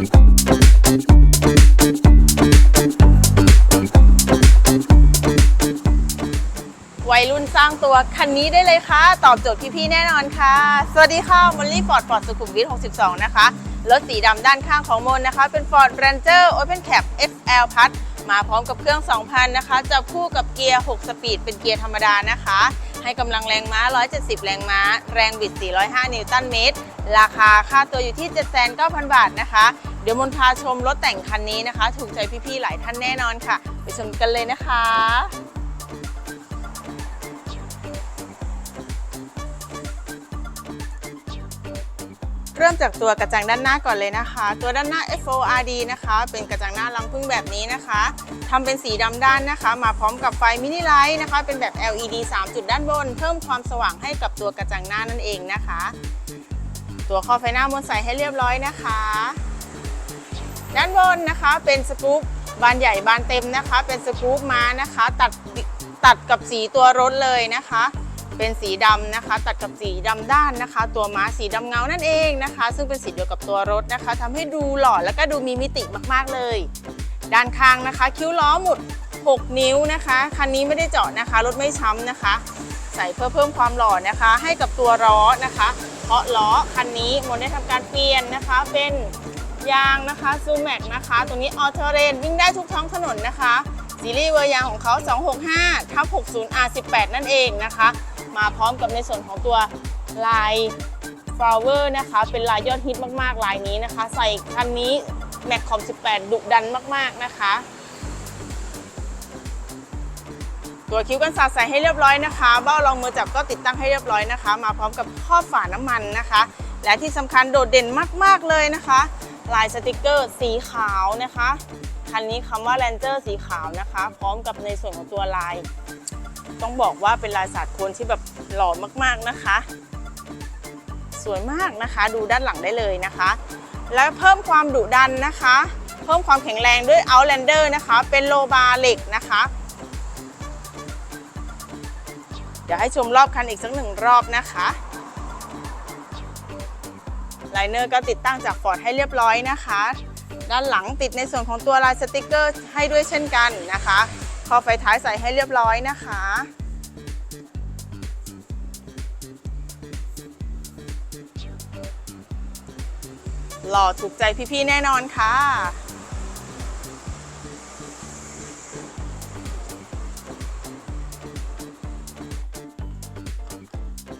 วัยรุ่นสร้างตัวคันนี้ได้เลยค่ะ ตอบโจทย์พี่ๆแน่นอนค่ะ สวัสดีค่ะมอลลี่ฟอร์ดฟอร์ดสุขุมวิท 62 นะคะ รถสีดำด้านข้างของมนนะคะ เป็น Ford Ranger Open Cap XL พัดมาพร้อมกับเครื่อง 2,000 นะคะจับคู่กับเกียร์ 6 สปีด เป็นเกียร์ธรรมดานะคะ ให้กำลังแรงม้า 170 แรงม้า แรงบิด 405 นิวตันเมตร ราคาค่าตัวอยู่ที่ 7,900บาทนะคะ เดี๋ยวมนพาชมรถแต่งคันนี้นะคะ ถูกใจพี่ๆหลายท่านแน่นอนค่ะ ไปชมกันเลยนะคะเริ่มจากตัวกระจังด้านหน้าก่อนเลยนะคะ ตัวด้านหน้า FORD นะคะ เป็นกระจังหน้าลังพึ่งแบบนี้นะคะทำเป็นสีดำด้านนะคะ มาพร้อมกับไฟมินิไลท์นะคะ เป็นแบบ LED 3 จุดด้านบน เพิ่มความสว่างให้กับตัวกระจังหน้านั่นเองนะคะ ตัวคอไฟหน้ามนใส่ให้เรียบร้อยนะคะ ด้านบนนะคะเป็นสกู๊ปบานใหญ่บานเต็มนะคะ เป็นสกู๊ปม้านะคะ ตัดตัดกับสีตัวรถเลยนะคะ เป็นสีดำนะคะ ตัดกับสีดำด้านนะคะ ตัวม้าสีดำเงานั่นเองนะคะ ซึ่งเป็นสีเดียวกับตัวรถนะคะทำให้ดูหล่อแล้วก็ดูมีมิติมากๆเลย ด้านข้างนะคะ คิ้วล้อหมุด 6 นิ้วนะคะคันนี้ไม่ได้เจาะนะคะรถไม่ช้ำนะคะ ใส่เพื่อเพิ่มความหล่อนะคะ ให้กับตัวล้อนะคะ เพราะล้อคันนี้มนได้ทำการเปลี่ยนนะคะเป็น ยางนะคะซูแม็กนะคะตรงนี้ออเทเรนวิ่งได้ทุกท้องถนนนะคะ ซีรีส์เวอร์ยางของเขา 265ทับ60 R18 นั่นเองนะคะ มาพร้อมกับในส่วนของตัวลายฟลาวเวอร์นะคะ เป็นลายยอดฮิตมากๆ ลายนี้นะคะ ใส่คันนี้แม็กคอม 18 ดุดันมากๆนะคะ ตัวคิ้วกันศาสตร์ใส่ให้เรียบร้อยนะคะ เบ้ารองมือจับก็ติดตั้งให้เรียบร้อยนะคะ มาพร้อมกับครอบฝาน้ำมันนะคะ และที่สำคัญโดดเด่นมากๆเลยนะคะ ลายสติกเกอร์สีขาวนะคะคันนี้คำว่า Ranger สีขาวนะคะ พร้อมกับในส่วนของตัวลาย ต้องบอกว่าเป็นลายสาดโคนที่แบบหล่อมากๆนะคะ สวยมากนะคะ ดูด้านหลังได้เลยนะคะ และเพิ่มความดุดันนะคะ เพิ่มความแข็งแรงด้วย Outlander นะคะ เป็นโลบาร์เหล็กนะคะ เดี๋ยวให้ชมรอบคันอีกสักหนึ่งรอบนะคะ ไลเนอร์ก็ติดตั้งจากฟอร์ดให้เรียบร้อยนะคะ ด้านหลังติดในส่วนของตัวลายสติกเกอร์ให้ด้วยเช่นกันนะคะขอไฟท้ายใส่ให้เรียบร้อยนะคะหล่อถูกใจพี่ๆแน่นอนค่ะ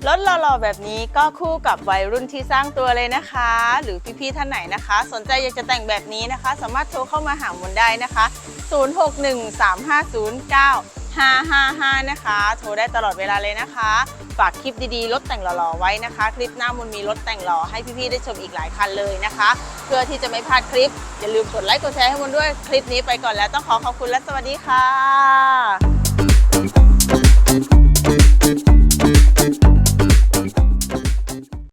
รถหล่อๆแบบนี้ก็คู่กับวัยรุ่นที่สร้างตัวเลยนะคะ หรือพี่ๆท่านไหนนะคะ สนใจอยากจะแต่งแบบนี้นะคะ สามารถโทรเข้ามาหามนได้นะคะ 0613509555 นะคะ โทรได้ตลอดเวลาเลยนะคะ ฝากคลิปดีๆ รถแต่งหล่อๆไว้นะคะ คลิปหน้ามนมีรถแต่งหล่อให้พี่ๆได้ชมอีกหลายคันเลยนะคะ เพื่อที่จะไม่พลาดคลิป อย่าลืมกดไลค์กดแชร์ให้มนด้วยคลิปนี้ไปก่อนแล้วต้องขอขอบคุณและสวัสดีค่ะ